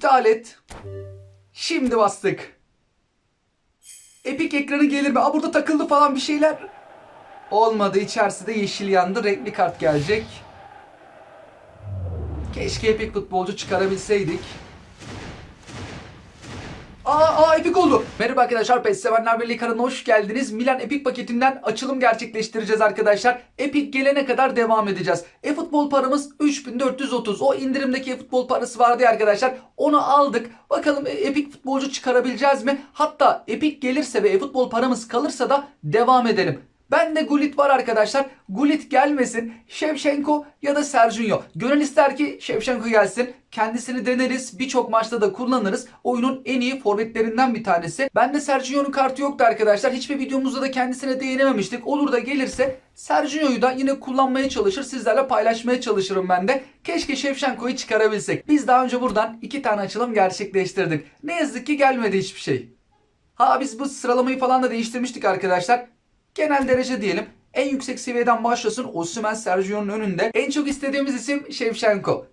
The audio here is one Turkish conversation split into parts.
İptal et. Şimdi bastık. Epic ekranı gelir mi? Aa burada takıldı falan bir şeyler. Olmadı. İçerisi de yeşil yandı. Renkli kart gelecek. Keşke Epic futbolcu çıkarabilseydik. Aa, aa Epic oldu. Merhaba arkadaşlar PES Sevenler Birliği kanalına hoş geldiniz. Milan Epic paketinden açılım gerçekleştireceğiz arkadaşlar. Epic gelene kadar devam edeceğiz. E-futbol paramız 3430. O indirimdeki e-futbol parası vardı ya arkadaşlar. Onu aldık. Bakalım e, Epic futbolcu çıkarabileceğiz mi? Hatta Epic gelirse ve e-futbol paramız kalırsa da devam edelim. Ben de Gullit var arkadaşlar. Gullit gelmesin. Shevchenko ya da Serginho. Gönül ister ki Shevchenko gelsin. Kendisini deneriz. Birçok maçta da kullanırız. Oyunun en iyi forvetlerinden bir tanesi. Bende Serginho'nun kartı yoktu arkadaşlar. Hiçbir videomuzda da kendisine değinememiştik. Olur da gelirse Serginho'yu da yine kullanmaya çalışır. Sizlerle paylaşmaya çalışırım ben de. Keşke Shevchenko'yu çıkarabilsek. Biz daha önce buradan iki tane açılım gerçekleştirdik. Ne yazık ki gelmedi hiçbir şey. Ha biz bu sıralamayı falan da değiştirmiştik arkadaşlar. Genel derece diyelim. En yüksek seviyeden başlasın Osimhen Sergio'nun önünde. En çok istediğimiz isim Shevchenko.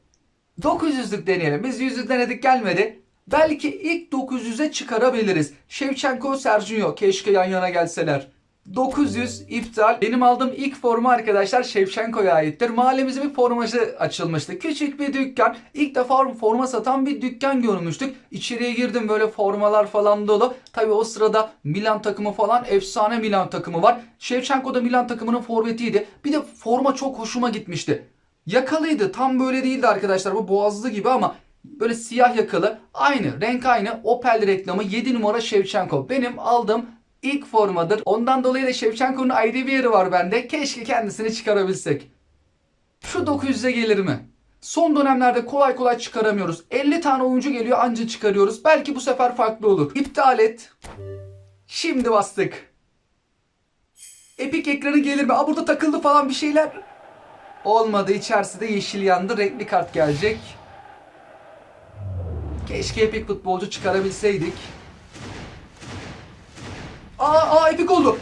900'lük deneyelim. Biz 100'lük denedik gelmedi. Belki ilk 900'e çıkarabiliriz. Shevchenko, Sergio keşke yan yana gelseler. 900 iptal. Benim aldığım ilk forma arkadaşlar Shevchenko'ya aittir. Mahallemizin bir formacı açılmıştı. Küçük bir dükkan. İlk defa forma satan bir dükkan görmüştük. İçeriye girdim böyle formalar falan dolu. Tabi o sırada Milan takımı falan efsane Milan takımı var. Shevchenko da Milan takımının forvetiydi. Bir de forma çok hoşuma gitmişti. Yakalıydı. Tam böyle değildi arkadaşlar. Bu boğazlı gibi ama böyle siyah yakalı. Aynı. Renk aynı. Opel reklamı 7 numara Shevchenko. Benim aldığım ilk formadır. Ondan dolayı da Shevchenko'nun ayrı bir yeri var bende. Keşke kendisini çıkarabilsek. Şu 900'e gelir mi? Son dönemlerde kolay kolay çıkaramıyoruz. 50 tane oyuncu geliyor anca çıkarıyoruz. Belki bu sefer farklı olur. İptal et. Şimdi bastık. Epic ekranı gelir mi? Aa burada takıldı falan bir şeyler. Olmadı. İçerisi de yeşil yandı. Renkli kart gelecek. Keşke Epic futbolcu çıkarabilseydik. Aa, aa Epic oldu.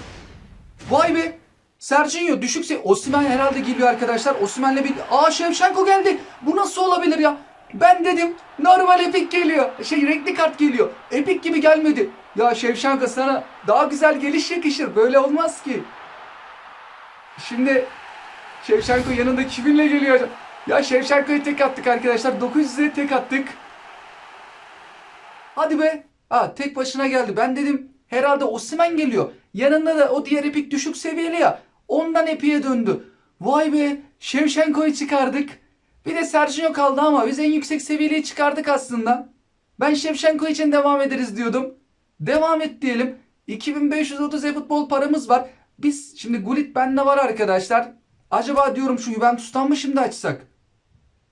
Vay be. Serginho düşük se Osimhen herhalde geliyor arkadaşlar. Osimhen'le bir... Aa Shevchenko geldi. Bu nasıl olabilir ya? Ben dedim normal Epic geliyor. Şey renkli kart geliyor. Epic gibi gelmedi. Ya Shevchenko sana daha güzel geliş yakışır. Böyle olmaz ki. Şimdi Shevchenko yanında kiminle geliyor? Ya Shevchenko'ya tek attık arkadaşlar. 900'e tek attık. Hadi be. Ha tek başına geldi. Ben dedim herhalde Osimhen geliyor. Yanında da o diğer epik düşük seviyeli ya. Ondan epiye döndü. Vay be. Shevchenko'yu çıkardık. Bir de Sergio kaldı ama biz en yüksek seviyeliyi çıkardık aslında. Ben Shevchenko için devam ederiz diyordum. Devam et diyelim. 2530 e-futbol paramız var. Biz şimdi Gullit bende var arkadaşlar. Acaba diyorum şu Juventus'tan mı şimdi açsak?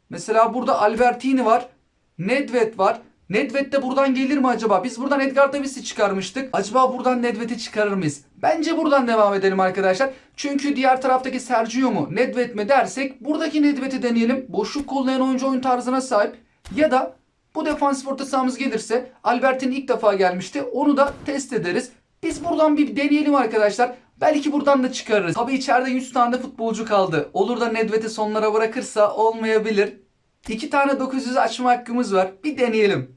Mesela burada Albertini var. Nedved var. Nedved de buradan gelir mi acaba? Biz buradan Edgar Davis'i çıkarmıştık. Acaba buradan Nedved'i çıkarır mıyız? Bence buradan devam edelim arkadaşlar. Çünkü diğer taraftaki Sergio mu Nedved mi dersek buradaki Nedved'i deneyelim. Boşluk kollayan oyuncu oyun tarzına sahip. Ya da bu defansif orta sahamız gelirse Albert'in ilk defa gelmişti. Onu da test ederiz. Biz buradan bir deneyelim arkadaşlar. Belki buradan da çıkarırız. Tabi içeride 100 tane futbolcu kaldı. Olur da Nedved'i sonlara bırakırsa olmayabilir. İki tane 900 açma hakkımız var. Bir deneyelim.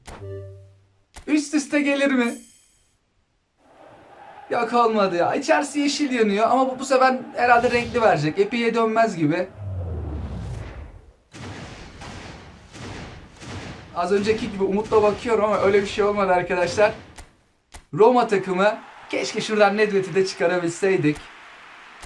Üst üste gelir mi? Yok olmadı ya. İçerisi yeşil yanıyor ama bu, bu sefer herhalde renkli verecek. Epi'ye dönmez gibi. Az önceki gibi umutla bakıyorum ama öyle bir şey olmadı arkadaşlar. Roma takımı keşke şuradan Nedved'i de çıkarabilseydik.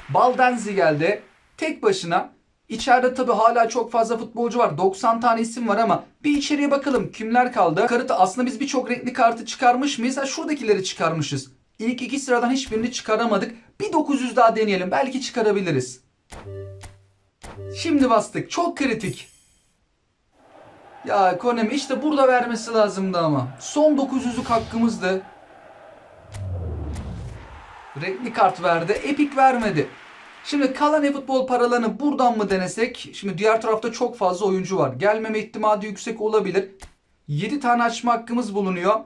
Baldanzi geldi. Tek başına. İçeride tabi hala çok fazla futbolcu var. 90 tane isim var ama bir içeriye bakalım kimler kaldı. Karıta aslında biz birçok renkli kartı çıkarmış mıyız? Ha, şuradakileri çıkarmışız. İlk iki sıradan hiçbirini çıkaramadık. Bir 900 daha deneyelim. Belki çıkarabiliriz. Şimdi bastık. Çok kritik. Ya Konemi işte burada vermesi lazımdı ama. Son 900'lük hakkımızdı. Renkli kart verdi. Epic vermedi. Şimdi kalan e-futbol paralarını buradan mı denesek? Şimdi diğer tarafta çok fazla oyuncu var. Gelmeme ihtimali yüksek olabilir. 7 tane açma hakkımız bulunuyor.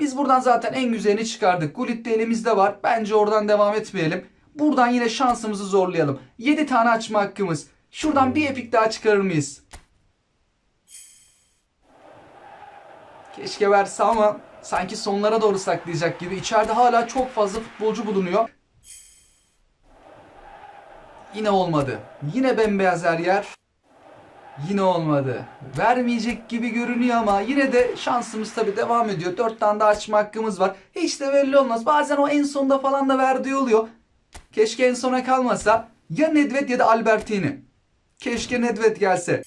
Biz buradan zaten en güzelini çıkardık. Gullit de elimizde var. Bence oradan devam etmeyelim. Buradan yine şansımızı zorlayalım. 7 tane açma hakkımız. Şuradan bir epik daha çıkarır mıyız? Keşke verse ama sanki sonlara doğru saklayacak gibi. İçeride hala çok fazla futbolcu bulunuyor. Yine olmadı. Yine bembeyaz her yer. Yine olmadı. Vermeyecek gibi görünüyor ama yine de şansımız tabii devam ediyor. Dört tane daha açma hakkımız var. Hiç de belli olmaz. Bazen o en sonda falan da verdiği oluyor. Keşke en sona kalmasa. Ya Nedved ya da Albertini. Keşke Nedved gelse.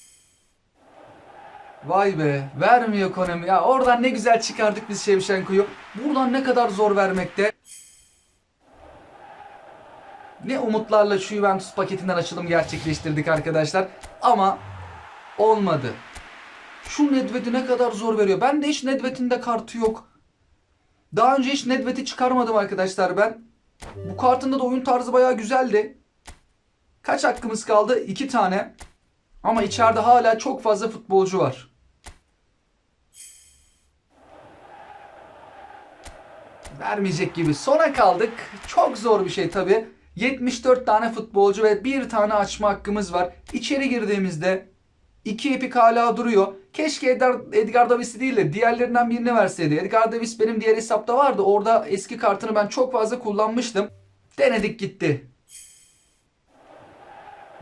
Vay be vermiyor Konami ya oradan ne güzel çıkardık biz Şevşenko'yu. Buradan ne kadar zor vermekte. Ne umutlarla şu Juventus paketinden açılım gerçekleştirdik arkadaşlar. Ama olmadı. Şu Nedved'i ne kadar zor veriyor. Ben de hiç Nedved'in de kartı yok. Daha önce hiç Nedved'i çıkarmadım arkadaşlar ben. Bu kartında da oyun tarzı bayağı güzeldi. Kaç hakkımız kaldı? 2 tane. Ama içeride hala çok fazla futbolcu var. Vermeyecek gibi. Sona kaldık. Çok zor bir şey tabi. 74 tane futbolcu ve bir tane açma hakkımız var. İçeri girdiğimizde iki epik hala duruyor. Keşke Edgar, Edgar Davis'i değil de diğerlerinden birini verseydi. Edgar Davis benim diğer hesapta vardı. Orada eski kartını ben çok fazla kullanmıştım. Denedik gitti.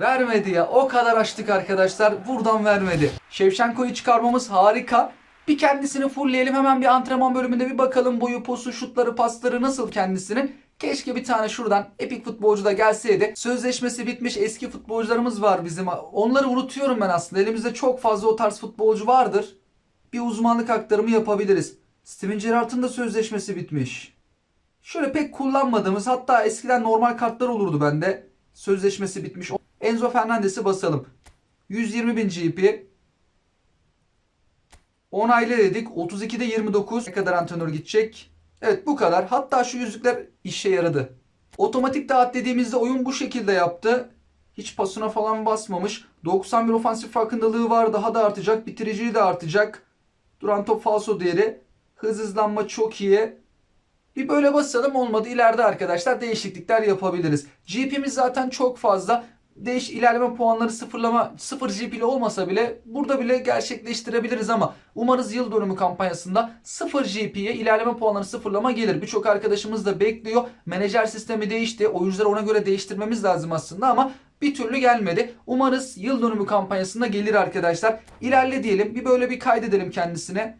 Vermedi ya. O kadar açtık arkadaşlar. Buradan vermedi. Şevşenko'yu çıkarmamız harika. Bir kendisini fullleyelim. Hemen bir antrenman bölümünde bir bakalım. Boyu, posu, şutları, pasları nasıl kendisinin. Keşke bir tane şuradan epik futbolcu da gelseydi. Sözleşmesi bitmiş eski futbolcularımız var bizim. Onları unutuyorum ben aslında. Elimizde çok fazla o tarz futbolcu vardır. Bir uzmanlık aktarımı yapabiliriz. Steven Gerrard'ın da sözleşmesi bitmiş. Şöyle pek kullanmadığımız hatta eskiden normal kartlar olurdu bende. Sözleşmesi bitmiş. Enzo Fernandes'i basalım. 120 bin GP. Onaylı dedik. 32'de 29. Ne kadar antrenör gidecek? Evet bu kadar. Hatta şu yüzükler işe yaradı. Otomatik dağıt dediğimizde oyun bu şekilde yaptı. Hiç pasına falan basmamış. 91 ofansif farkındalığı var. Daha da artacak. Bitiriciliği de artacak. Duran top falso değeri. Hız hızlanma çok iyi. Bir böyle basalım olmadı. İleride arkadaşlar değişiklikler yapabiliriz. GP'miz zaten çok fazla. Değiş ilerleme puanları sıfırlama 0 GP'li olmasa bile burada bile gerçekleştirebiliriz ama umarız yıl dönümü kampanyasında 0 GP'ye ilerleme puanları sıfırlama gelir. Birçok arkadaşımız da bekliyor. Menajer sistemi değişti. Oyuncuları ona göre değiştirmemiz lazım aslında ama bir türlü gelmedi. Umarız yıl dönümü kampanyasında gelir arkadaşlar. İlerle diyelim. Bir böyle bir kaydedelim kendisine.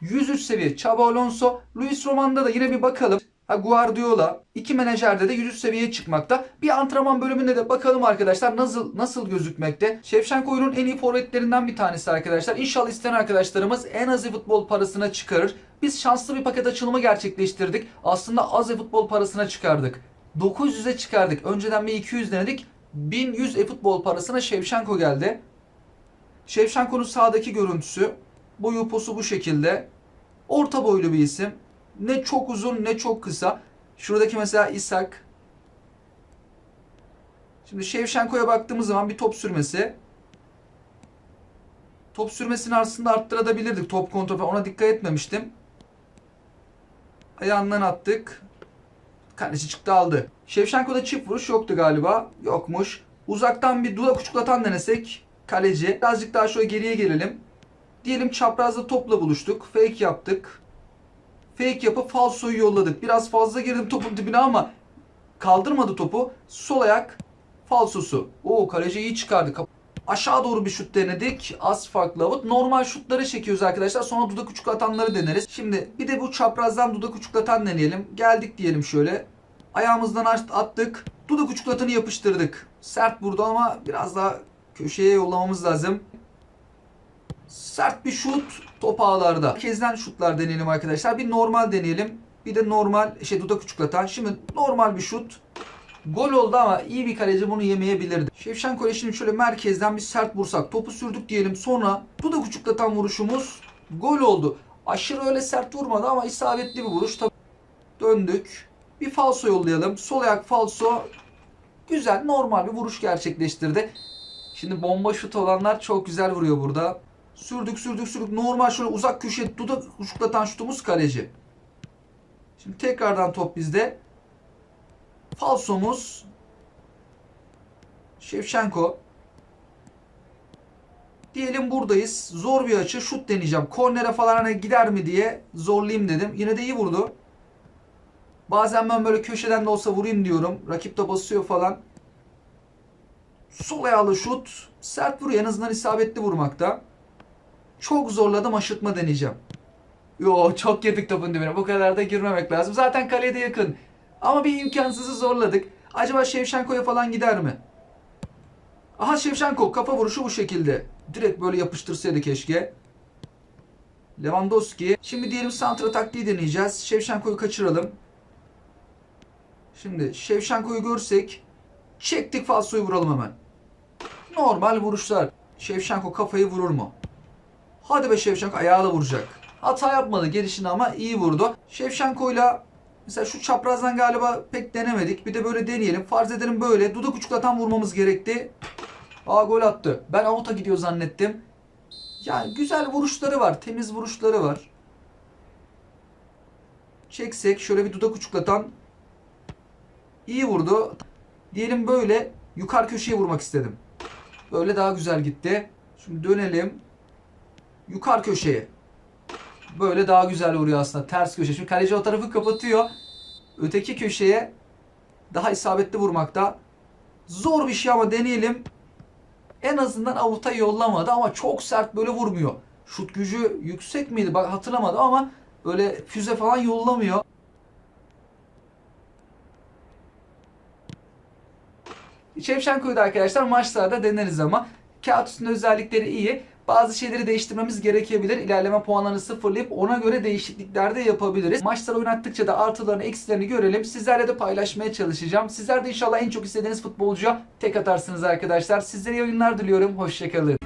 103 seviye Xabi Alonso. Luis Roman'da da yine bir bakalım. Ha Guardiola iki menajerde de 103 seviyeye çıkmakta. Bir antrenman bölümünde de bakalım arkadaşlar nasıl nasıl gözükmekte. Şevşenko'nun en iyi forvetlerinden bir tanesi arkadaşlar. İnşallah isteyen arkadaşlarımız en az futbol parasına çıkarır. Biz şanslı bir paket açılımı gerçekleştirdik. Aslında az futbol parasına çıkardık. 900'e çıkardık. Önceden bir 200 denedik. 1100 e-futbol parasına Şevşenko geldi. Şevşenko'nun sağdaki görüntüsü. Boyu posu bu şekilde. Orta boylu bir isim. Ne çok uzun ne çok kısa. Şuradaki mesela İshak. Şimdi Şevşenko'ya baktığımız zaman bir top sürmesi. Top sürmesini aslında arttırabilirdik. Top kontrol falan. Ona dikkat etmemiştim. Ayağından attık. Kaleci çıktı aldı. Şevşenko'da çift vuruş yoktu galiba. Yokmuş. Uzaktan bir dudak uçuklatan denesek. Kaleci. Birazcık daha şöyle geriye gelelim. Diyelim çaprazda topla buluştuk. Fake yaptık. Fake yapıp falsoyu yolladık. Biraz fazla girdim topun dibine ama kaldırmadı topu. Sol ayak falsosu. Oo kaleci iyi çıkardı. Aşağı doğru bir şut denedik. Az farklı avut. Normal şutları çekiyoruz arkadaşlar. Sonra dudak uçuklatanları deneriz. Şimdi bir de bu çaprazdan dudak uçuklatan deneyelim. Geldik diyelim şöyle. Ayağımızdan attık. Dudak uçuklatanı yapıştırdık. Sert vurdu ama biraz daha köşeye yollamamız lazım. Sert bir şut top ağlarda. Kezden şutlar deneyelim arkadaşlar. Bir normal deneyelim. Bir de normal şey dudak uçuklatan. Şimdi normal bir şut. Gol oldu ama iyi bir kaleci bunu yemeyebilirdi. Şevşenko'ya şimdi şöyle merkezden bir sert vursak. Topu sürdük diyelim. Sonra dudak uçuklatan vuruşumuz gol oldu. Aşırı öyle sert vurmadı ama isabetli bir vuruş. Tabii döndük. Bir falso yollayalım. Sol ayak falso. Güzel normal bir vuruş gerçekleştirdi. Şimdi bomba şut olanlar çok güzel vuruyor burada. Sürdük sürdük sürdük. Normal şöyle uzak köşeye dudak uçuklatan şutumuz kaleci. Şimdi tekrardan top bizde. Falsomuz Şevşenko. Diyelim buradayız. Zor bir açı. Şut deneyeceğim. Kornere falan hani gider mi diye zorlayayım dedim. Yine de iyi vurdu. Bazen ben böyle köşeden de olsa vurayım diyorum. Rakip de basıyor falan. Sol ayağlı şut. Sert vuruyor. En azından isabetli vurmakta. Çok zorladım. Aşırtma deneyeceğim. Yo çok girdik topun dibine. Bu kadar da girmemek lazım. Zaten kalede yakın. Ama bir imkansızı zorladık. Acaba Şevşenko'ya falan gider mi? Aha Şevşenko kafa vuruşu bu şekilde. Direkt böyle yapıştırsaydı keşke. Lewandowski. Şimdi diyelim santra taktiği deneyeceğiz. Şevşenko'yu kaçıralım. Şimdi Şevşenko'yu görsek çektik falsoyu vuralım hemen. Normal vuruşlar. Şevşenko kafayı vurur mu? Hadi be Şevşenko ayağıyla vuracak. Hata yapmadı gelişini ama iyi vurdu. Şevşenko'yla mesela şu çaprazdan galiba pek denemedik. Bir de böyle deneyelim. Farz edelim böyle. Dudak uçuklatan vurmamız gerekti. Aa gol attı. Ben avuta gidiyor zannettim. Yani güzel vuruşları var. Temiz vuruşları var. Çeksek şöyle bir dudak uçuklatan iyi vurdu. Diyelim böyle yukarı köşeye vurmak istedim. Böyle daha güzel gitti. Şimdi dönelim. Yukarı köşeye. Böyle daha güzel vuruyor aslında. Ters köşe. Şimdi kaleci o tarafı kapatıyor. Öteki köşeye daha isabetli vurmakta. Zor bir şey ama deneyelim. En azından avuta yollamadı ama çok sert böyle vurmuyor. Şut gücü yüksek miydi? Bak hatırlamadım ama böyle füze falan yollamıyor. Şevşenko'yu da arkadaşlar maçlarda deneriz ama kağıt üstünde özellikleri iyi. Bazı şeyleri değiştirmemiz gerekebilir. İlerleme puanlarını sıfırlayıp ona göre değişiklikler de yapabiliriz. Maçları oynattıkça da artılarını eksilerini görelim. Sizlerle de paylaşmaya çalışacağım. Sizler de inşallah en çok istediğiniz futbolcuya tek atarsınız arkadaşlar. Sizlere iyi oyunlar diliyorum. Hoşçakalın.